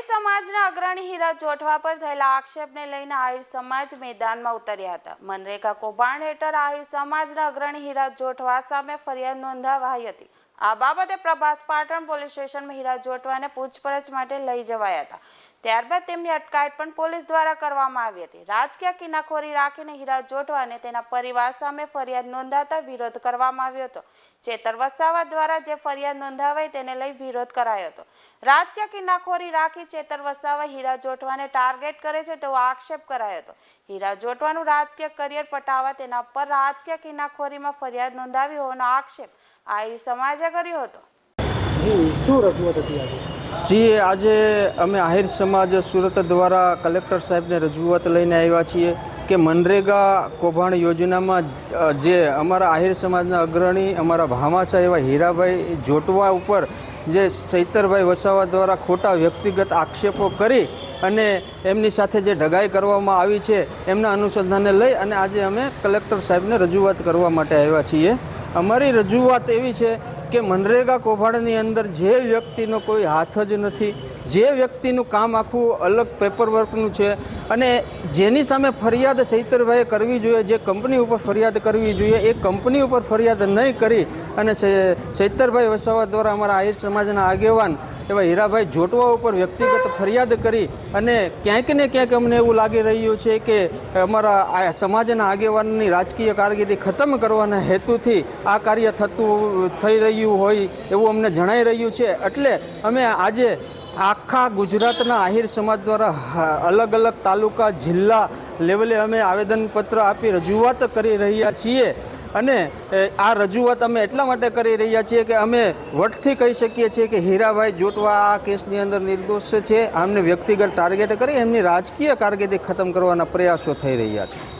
આહિર સમાજના અગ્રણી હીરા જોઠવા પર થયેલા આક્ષેપને લઈને આહીર સમાજ મેદાનમાં ઉતર્યા હતા. મનરેગા કૌભાંડ હેઠળ આહિર સમાજના અગ્રણી હીરા જોઠવા સામે ફરિયાદ નોંધાવાઈ હતી. આ બાબતે પ્રભાસ પાટણ પોલીસ સ્ટેશનમાં હીરા જોટવાને પૂછપરછ માટે લઈ જવાયા હતા. ત્યારબાદ તેમની અટકાયત પણ પોલીસ દ્વારા કરવામાં આવી હતી. રાજકીય કિનાખોરી રાખીને હીરા અને તેના પરિવાર સામે ફરિયાદ નોંધાતા વિરોધ કરવામાં આવ્યો હતો. ચેતર વસાવા દ્વારા જે ફરિયાદ નોંધાવાઈ તેને લઈ વિરોધ કરાયો હતો. રાજકીય કિનાખોરી રાખી ચેતર વસાવા હીરા જોટવાને ટાર્ગેટ કરે છે તેવો આક્ષેપ કરાયો હતો. હીરા જોટવાનું રાજકીય કરિયર પટાવવા તેના પર રાજકીય કિનાખોરીમાં ફરિયાદ નોંધાવી હોવાનો આક્ષેપ આહિર સમાજે કર્યો હતો. જી શું રજૂઆત હતી આજે? જી આજે અમે આહિર સમાજ સુરત દ્વારા કલેક્ટર સાહેબને રજૂઆત લઈને આવ્યા છીએ કે મનરેગા કૌભાંડ યોજનામાં જે અમારા આહિર સમાજના અગ્રણી અમારા ભામાસા એવા હીરાભાઈ જોટવા ઉપર જે ચૈતરભાઈ વસાવા દ્વારા ખોટા વ્યક્તિગત આક્ષેપો કરી અને એમની સાથે જે ઢગાઈ કરવામાં આવી છે એમના અનુસંધાને લઈ અને આજે અમે કલેક્ટર સાહેબને રજૂઆત કરવા માટે આવ્યા છીએ. અમારી રજૂઆત એવી છે કે મનરેગા કૌભાંડની અંદર જે વ્યક્તિનો કોઈ હાથ જ નથી, જે વ્યક્તિનું કામ આખું અલગ પેપરવર્કનું છે અને જેની સામે ફરિયાદ સૈતરભાઈએ કરવી જોઈએ, જે કંપની ઉપર ફરિયાદ કરવી જોઈએ, એ કંપની ઉપર ફરિયાદ નહીં કરી અને સૈતરભાઈ વસાવા દ્વારા અમારા આહિર સમાજના આગેવાન એવા હીરાભાઈ જોટવા ઉપર વ્યક્તિગત ફરિયાદ કરી અને ક્યાંક ને ક્યાંક અમને એવું લાગી રહ્યું છે કે અમારા સમાજના આગેવાનની રાજકીય કારકિર્દી ખતમ કરવાના હેતુથી આ કાર્ય થતું, થઈ રહ્યું હોય એવું અમને જણાઈ રહ્યું છે. એટલે અમે આજે આખા ગુજરાતના આહિર સમાજ દ્વારા અલગ અલગ તાલુકા, જિલ્લા લેવલે અમે આવેદનપત્ર આપી રજૂઆત કરી રહ્યા છીએ. અને આ રજૂઆત અમે એટલા માટે કરી રહ્યા છીએ કે અમે વટથી કહી શકીએ છીએ કે હીરાભાઈ જોટવા આ કેસની અંદર નિર્દોષ છે. આમને વ્યક્તિગત ટાર્ગેટ કરી, એમની રાજકીય કારકિર્દી ખતમ કરવાના પ્રયાસો થઈ રહ્યા છે.